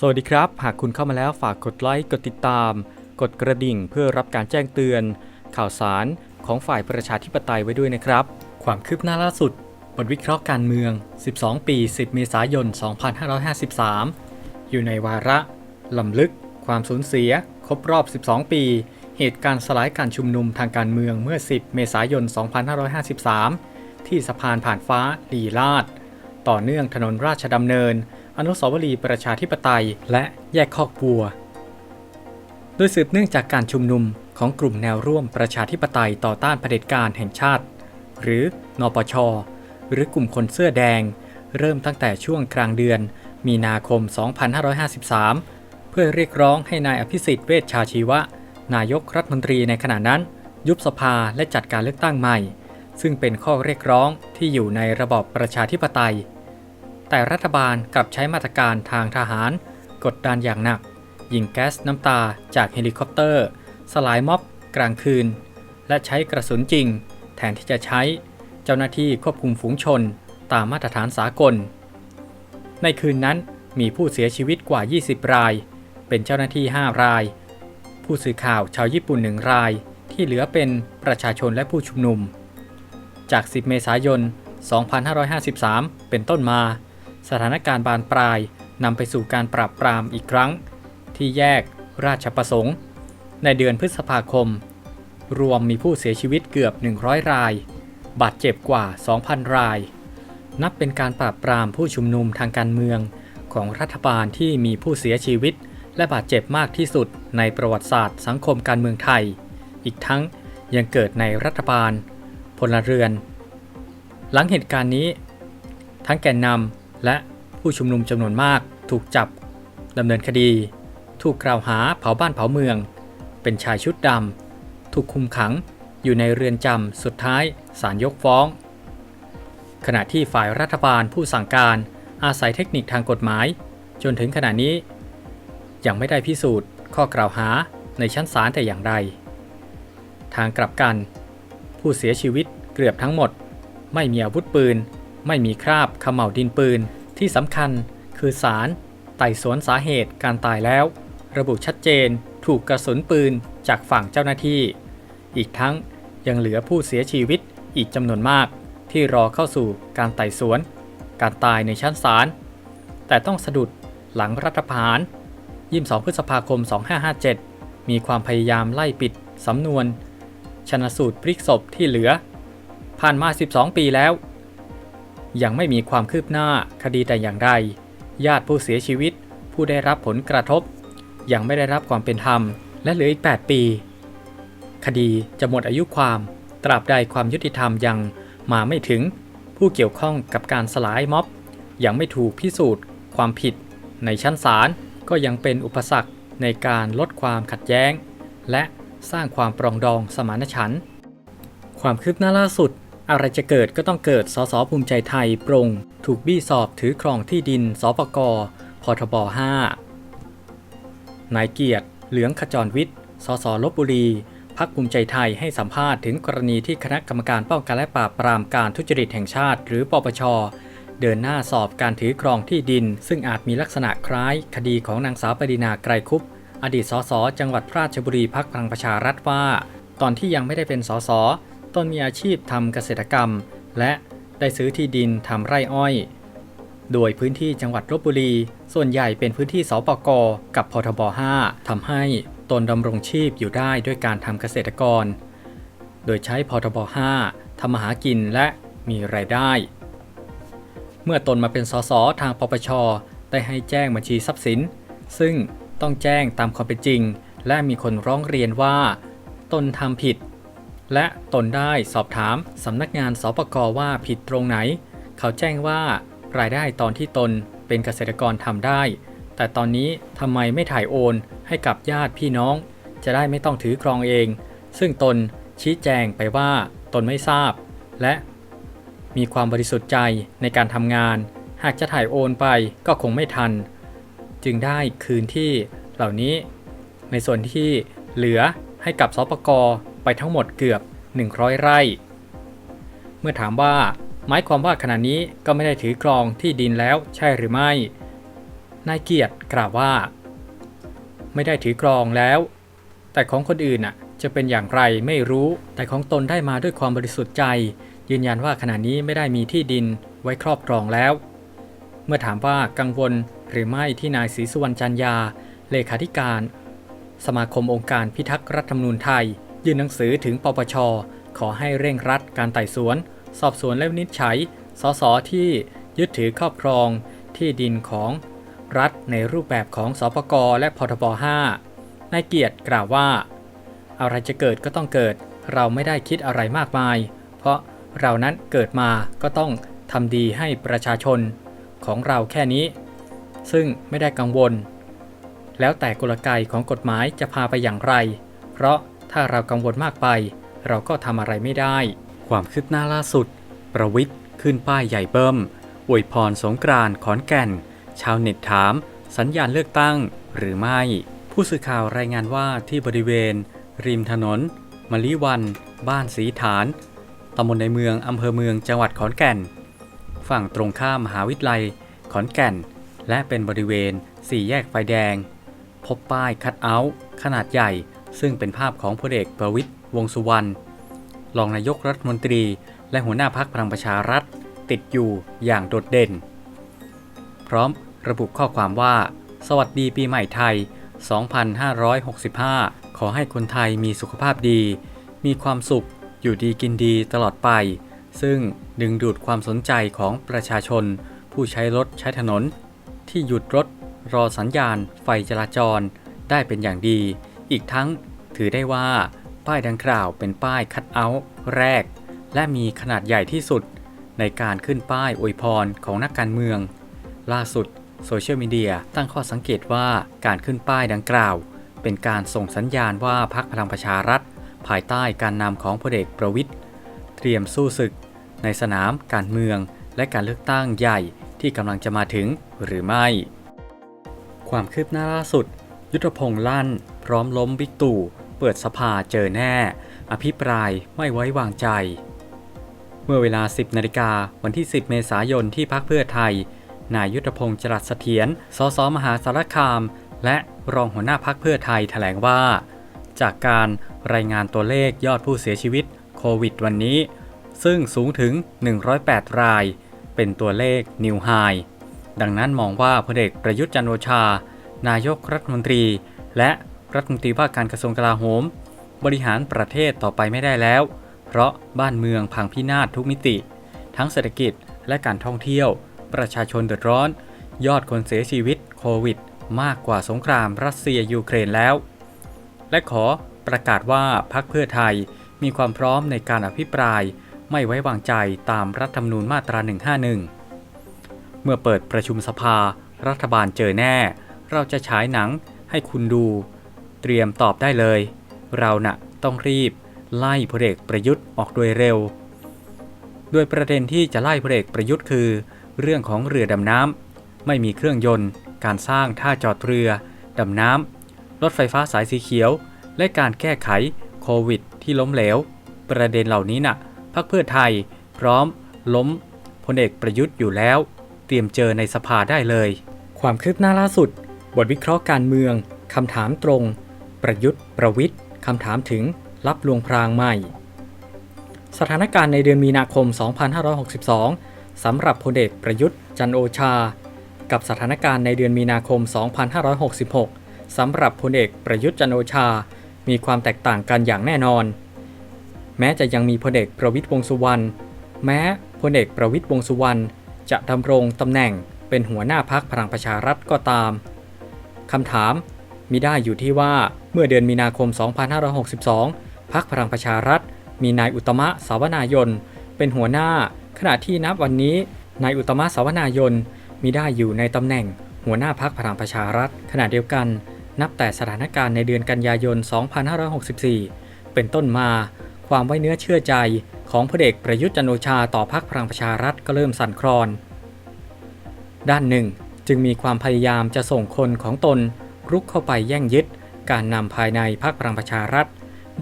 สวัสดีครับ หากคุณเข้ามาแล้วฝากกดไลค์ กดติดตาม กดกระดิ่งเพื่อรับการแจ้งเตือน ข่าวสารของฝ่ายประชาธิปไตยไว้ด้วยนะครับ ความคืบหน้าล่าสุดบทวิเคราะห์การเมือง 12 ปี 10 เมษายน 2553 อยู่ในวาระลำลึก ความสูญเสีย ครบรอบ 12 ปี เหตุการณ์สลายการชุมนุมทางการเมืองเมื่อ 10 เมษายน 2553 ที่สะพานผ่านฟ้าลีลาด ต่อเนื่องถนนราชดำเนิน อนุสาวรีย์ประชาธิปไตย และแยกคอกบัว โดยสืบเนื่องจากการชุมนุมของกลุ่มแนวร่วมประชาธิปไตยต่อต้านเผด็จการแห่งชาติ หรือนปช หรือกลุ่มคนเสื้อแดง เริ่มตั้งแต่ช่วงกลางเดือน มีนาคม 2553 เพื่อเรียกร้องให้นายอภิสิทธิ์เวชชาชีวะ นายกรัฐมนตรีในขณะนั้น ยุบสภาและจัดการเลือกตั้งใหม่ ซึ่งเป็นข้อเรียกร้องที่อยู่ในระบอบประชาธิปไตย แต่รัฐบาลกลับใช้มาตรการทางทหาร กดดันอย่างหนัก ยิงแก๊สน้ำตาจากเฮลิคอปเตอร์ สลายม็อบกลางคืน และใช้กระสุนจริง แทนที่จะใช้เจ้าหน้าที่ควบคุมฝูงชนตามมาตรฐานสากล ในคืนนั้นมีผู้เสียชีวิตกว่า 20 ราย เป็นเจ้าหน้าที่ 5 ราย ผู้สื่อข่าวชาวญี่ปุ่นหนึ่งราย ที่เหลือเป็นประชาชนและผู้ชุมนุม จาก 10 เมษายน 2553 เป็นต้นมา สถานการณ์บานปลายนำไปสู่การปราบปรามอีกครั้ง ที่แยกราชประสงค์ ในเดือนพฤษภาคม รวมมีผู้เสียชีวิตเกือบ 100 ราย บาดเจ็บกว่า 2,000 ราย นับเป็นการปราบปรามผู้ชุมนุมทางการเมืองของรัฐบาลที่มีผู้เสียชีวิต และบาดเจ็บมากที่สุดในประวัติศาสตร์สังคมการเมืองไทย อีกทั้งยังเกิดในรัฐบาล พลเรือน หลังเหตุการณ์นี้ ทั้งแกนนำ และผู้ชุมนุมจำนวนมากถูกจับดำเนินคดี ถูกกล่าวหาเผาบ้านเผาเมือง เป็นชายชุดดำถูกคุมขังอยู่ในเรือนจำสุดท้ายศาลยกฟ้อง ขณะที่ฝ่ายรัฐบาลผู้สั่งการอาศัยเทคนิคทางกฎหมาย จนถึงขณะนี้ ยังไม่ได้พิสูจน์ข้อกล่าวหาในชั้นศาลแต่อย่างใดทางกลับกัน ผู้เสียชีวิตเกือบทั้งหมด ไม่มีอาวุธปืน ไม่มีคราบขม่าวดินปืน ที่สำคัญคือสารไต่สวนสาเหตุการตายแล้ว ระบุชัดเจนถูกกระสุนปืนจากฝั่งเจ้าหน้าที่ อีกทั้งยังเหลือผู้เสียชีวิตอีกจำนวนมาก ที่รอเข้าสู่การไต่สวน การตายในชั้นศาลแต่ต้องสะดุดหลังรัฐประหาร 22 พฤษภาคม 2557 มีความพยายามไล่ปิดสำนวน ชนสูตรพลิกศพที่เหลือ ผ่านมา 12 ปีแล้ว ยังไม่มีความคืบหน้าคดีแต่อย่างใด ญาติผู้เสียชีวิต ผู้ได้รับผลกระทบ ยังไม่ได้รับความเป็นธรรม และเหลืออีก 8 ปี คดีจะหมดอายุความ ตราบใดความยุติธรรมยังมาไม่ถึง ผู้เกี่ยวข้องกับการสลายม็อบ ยังไม่ถูกพิสูจน์ ความผิด ในชั้นศาลก็ยังเป็นอุปสรรคในการลดความขัดแย้ง และสร้างความปรองดองสมานฉันท์ความคืบหน้าล่าสุด อะไรจะเกิดก็ต้องเกิดสสภูมิใจไทยปรง ถูกบี้สอบถือครองที่ดินสปกพทบ5นายเกียรติ เหลืองขจรวิทย์ สสลบบุรี พักภูมิใจไทยให้สัมภาษณ์ถึงกรณีที่คณะกรรมการป้องกันและปราบปรามการทุจริตแห่งชาติ หรือปปช เดินหน้าสอบการถือครองที่ดิน ซึ่งอาจมีลักษณะคล้าย คดีของนางสาวปรินาไกรคุป อดีตสสจังหวัดราชบุรีพักพลังประชารัฐว่า ตอนที่ยังไม่ได้เป็นสส ตนมีอาชีพทำเกษตรกรรม และได้ซื้อที่ดินทำไร่อ้อย โดยพื้นที่จังหวัดลบบุรี ส่วนใหญ่เป็นพื้นที่สปกกับพทบ5ทำให้ตนดำรงชีพอยู่ได้ด้วยการทำเกษตรกร โดยใช้พทบ5ทำมาหากินและมีรายได้ เมื่อตนมาเป็นสสทางปปช ได้ให้แจ้งบัญชีทรัพย์สิน ซึ่งต้องแจ้งตามความเป็นจริง และมีคนร้องเรียนว่า ตนทำผิด และตนได้สอบถามสำนักงานสปกว่าผิดตรงไหน เขาแจ้งว่ารายได้ตอนที่ตนเป็นเกษตรกรทำได้ แต่ตอนนี้ทำไมไม่ถ่ายโอนให้กับญาติพี่น้อง จะได้ไม่ต้องถือครองเอง ซึ่งตนชี้แจงไปว่าตนไม่ทราบ และมีความบริสุทธิ์ใจในการทำงาน หากจะถ่ายโอนไปก็คงไม่ทัน จึงได้คืนที่เหล่านี้ ในส่วนที่เหลือให้กับสปก ไปทั้งหมดเกือบ 100 ไร่ เมื่อถามว่าหมายความว่าขณะนี้ก็ไม่ได้ถือครองที่ดินแล้วใช่หรือไม่ นายเกียรติกล่าวว่า ไม่ได้ถือกรองแล้ว แต่ของคนอื่นน่ะจะเป็นอย่างไรไม่รู้ แต่ของตนได้มาด้วยความบริสุทธิ์ใจ ยืนยันว่าขณะนี้ไม่ได้มีที่ดินไว้ครอบครองแล้ว เมื่อถามว่ากังวลหรือไม่ที่นายศรีสุวรรณจันยา เลขาธิการ สมาคมองค์การพิทักษ์รัฐธรรมนูญไทย ยื่นหนังสือถึงปปช ขอให้เร่งรัดการไต่สวน สอบสวนและวินิจฉัย สสที่ยึดถือครอบครองที่ดินของรัฐในรูปแบบของสปกและพทบ5นายเกียรติกล่าวว่า อะไรจะเกิดก็ต้องเกิด เราไม่ได้คิดอะไรมากมาย เพราะเรานั้นเกิดมาก็ต้องทำดีให้ประชาชนของเราแค่นี้ ซึ่งไม่ได้กังวล แล้วแต่กลไกของกฎหมายจะพาไปอย่างไร เพราะ ถ้าเรากังวลมากไป เราก็ทำอะไรไม่ได้ ความคืบหน้าล่าสุด ประวิทย์ขึ้นป้ายใหญ่เบิ้มอวยพรสงกรานต์ขอนแก่น ชาวเน็ตถาม สัญญาณเลือกตั้งหรือไม่ ผู้สื่อข่าวรายงานว่าที่บริเวณ ริมถนนมะลิวัน บ้านสีฐานตำบลในเมืองอำเภอเมืองจังหวัดขอนแก่น ฝั่งตรงข้ามมหาวิทยาลัยขอนแก่น และเป็นบริเวณสี่แยกไฟแดง พบป้ายคัดเอาท์ขนาดใหญ่ ซึ่งเป็นภาพของพลเอกประวิทย์วงษ์สุวรรณรองนายกรัฐมนตรี และหัวหน้าพักพลังประชารัฐ ติดอยู่อย่างโดดเด่น พร้อมระบุข้อความว่า สวัสดีปีใหม่ไทย 2565 ขอให้คนไทยมีสุขภาพดี มีความสุขอยู่ดีกินดีตลอดไป ซึ่งดึงดูดความสนใจของประชาชน ผู้ใช้รถใช้ถนน ที่หยุดรถรอสัญญาณไฟจราจรได้เป็นอย่างดี อีกทั้งถือได้ว่า ป้ายดังกล่าวเป็นป้ายคัดเอาท์แรก และมีขนาดใหญ่ที่สุด ในการขึ้นป้ายอวยพรของนักการเมือง ล่าสุดโซเชียลมีเดียตั้งข้อสังเกตว่าการขึ้นป้ายดังกล่าว เป็นการส่งสัญญาณว่าพรรคพลังประชารัฐ ภายใต้การนำของพลเอกประวิทย์เตรียมสู้ศึก ในสนามการเมือง และการเลือกตั้งใหญ่ที่กำลังจะมาถึงหรือไม่ ความคืบหน้าล่าสุด ยุทธพงษ์ลั่น พร้อมล้มบิ๊กตู่ เปิดสภาเจอแน่ อภิปรายไม่ไว้วางใจ เมื่อเวลา 10นาฬิกาวันที่ 10 เมษายนที่พักเพื่อไทย นายยุทธพงศ์จรัสเสถียร สสมหาสารคาม และรองหัวหน้าพักเพื่อไทยแถลงว่า จากการรายงานตัวเลขยอดผู้เสียชีวิตโควิดวันนี้ ซึ่งสูงถึง 108 ราย เป็นตัวเลขนิวไฮดังนั้นมองว่าพลเอกประยุทธ์จันทร์โอชา นายกรัฐมนตรี และรัฐมนตรีว่าการกระทรวงกลาโหม บริหารประเทศต่อไปไม่ได้แล้ว เพราะบ้านเมืองพังพินาศทุกมิติ ทั้งเศรษฐกิจและการท่องเที่ยว ประชาชนเดือดร้อน ยอดคนเสียชีวิตโควิด มากกว่าสงครามรัสเซียยูเครนแล้ว และขอประกาศว่าพรรคเพื่อไทยมีความพร้อมในการอภิปรายไม่ไว้วางใจตามรัฐธรรมนูญมาตรา 151 เมื่อเปิดประชุมสภา รัฐบาลเจอแน่ เราจะฉายหนังให้คุณดู เตรียมตอบได้เลย เราน่ะต้องรีบไล่พลเอกประยุทธ์ออกโดยเร็ว โดยประเด็นที่จะไล่พลเอกประยุทธ์คือ เรื่องของเรือดำน้ำไม่มีเครื่องยนต์ การสร้างท่าจอดเรือ ดำน้ำรถไฟฟ้าสายสีเขียว และการแก้ไขโควิด ที่ล้มเหลว ประเด็นเหล่านี้น่ะพรรคเพื่อไทยพร้อม ล้มพลเอกประยุทธ์อยู่แล้ว เตรียมเจอในสภาได้เลย ความคืบหน้าล่าสุด บทวิเคราะห์การเมือง คำถามตรง ประยุทธ์ ประวิทย์คำถามถึงรับลวงพรางใหม่ สถานการณ์ในเดือนมีนาคม 2562 สำหรับพลเอกประยุทธ์จันโอชา กับสถานการณ์ในเดือนมีนาคม 2566 สำหรับพลเอกประยุทธ์จันโอชา มีความแตกต่างกันอย่างแน่นอน แม้จะยังมีพลเอกประวิทย์วงสุวรรณ แม้พลเอกประวิทย์วงสุวรรณจะดำรงตำแหน่งเป็นหัวหน้าพักพลังประชารัฐก็ตาม คำถามมีได้อยู่ที่ว่าเมื่อเดือนมีนาคม 2562 พักพลังประชารัฐ มีนายอุตมะสาวนายน เป็นหัวหน้า ขณะที่นับวันนี้นายอุตมะสาวนายนมีได้อยู่ในตำแหน่ง หัวหน้าพักพลังประชารัฐ ขณะเดียวกัน นับแต่สถานการณ์ในเดือนกันยายน 2564 เป็นต้นมา ความไว้เนื้อเชื่อใจของพลเอกประยุทธ์จันโอชาต่อพักพลังประชารัฐก็เริ่มสั่นคลอน ด้านหนึ่ง จึงมีความพยายามจะส่งคนของตนรุกเข้าไปแย่งยึด การนำภายในพรรคพลังประชารัฐ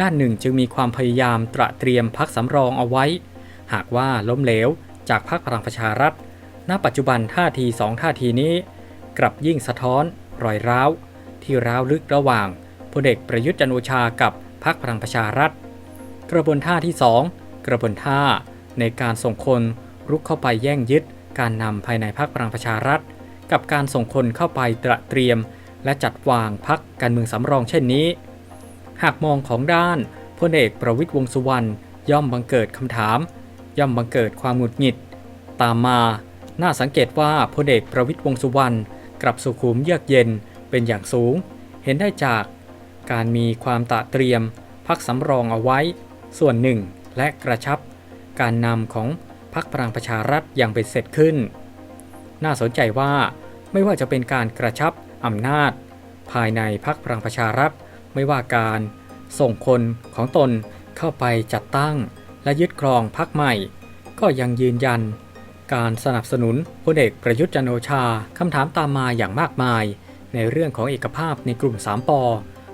ด้านหนึ่งจึงมีความพยายามตระเตรียมพักสำรองเอาไว้ หากว่าล้มเหลวจากพรรคพลังประชารัฐ ณ ปัจจุบันท่าทีสองท่าทีนี้ กลับยิ่งสะท้อน รอยร้าว ที่ร้าวลึกระหว่างพลเอกประยุทธ์จันโอชากับพรรคพลังประชารัฐ กระบวนท่าที่ 2 กระบวนท่าในการส่งคนรุกเข้าไปแย่งยึด การนำภายในพรรคพลังประชารัฐ กับการส่งคนเข้าไปตระเตรียม และจัดวางพรรคการเมืองสำรองเช่นนี้ หากมองของด้านพลเอกประวิตยวงสุวรรณย่อมบังเกิดคำถาม ย่อมบังเกิดความหงุดหงิด ตามมา น่าสังเกตว่าพลเอกประวิตยวงสุวรรณกลับสุขุมเยือกเย็นเป็นอย่างสูง เห็นได้จากการมีความตะเตรียม พักสำรองเอาไว้ ส่วนหนึ่งและกระชับ การนำของพรรคพลังประชารัฐอย่างเป็นเสร็จขึ้น น่าสนใจว่าไม่ว่าจะเป็นการกระชับอำนาจ ภายในพรรคพลังประชารัฐ ไม่ว่าการส่งคนของตนเข้าไปจัดตั้ง และยึดครองพรรคใหม่ ก็ยังยืนยัน การสนับสนุนพลเอกประยุทธ์จันโอชาคำถามตามมาอย่างมากมาย ในเรื่องของเอกภาพในกลุ่ม 3ปอ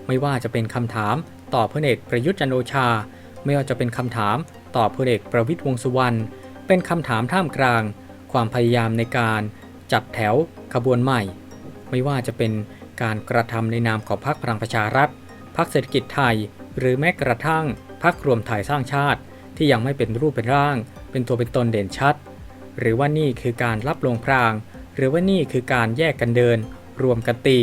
ไม่ว่าจะเป็นคำถามต่อพลเอกประยุทธ์จันโอชา ไม่ว่าจะเป็นคำถามต่อพลเอกประวิตยวงสุวรรณเป็นคำถามท่ามกลาง ความพยายามในการจัดแถวขบวนใหม่ ไม่ว่าจะเป็นการกระทำในนามของพรรคพลังประชารัฐพรรคเศรษฐกิจไทย หรือแม้กระทั่งพรรครวมไทยสร้างชาติ ที่ยังไม่เป็นรูปเป็นร่าง เป็นตัวเป็นตนเด่นชัด หรือว่านี่คือการรับลงพราง หรือว่านี่คือการแยกกันเดิน รวมกันตี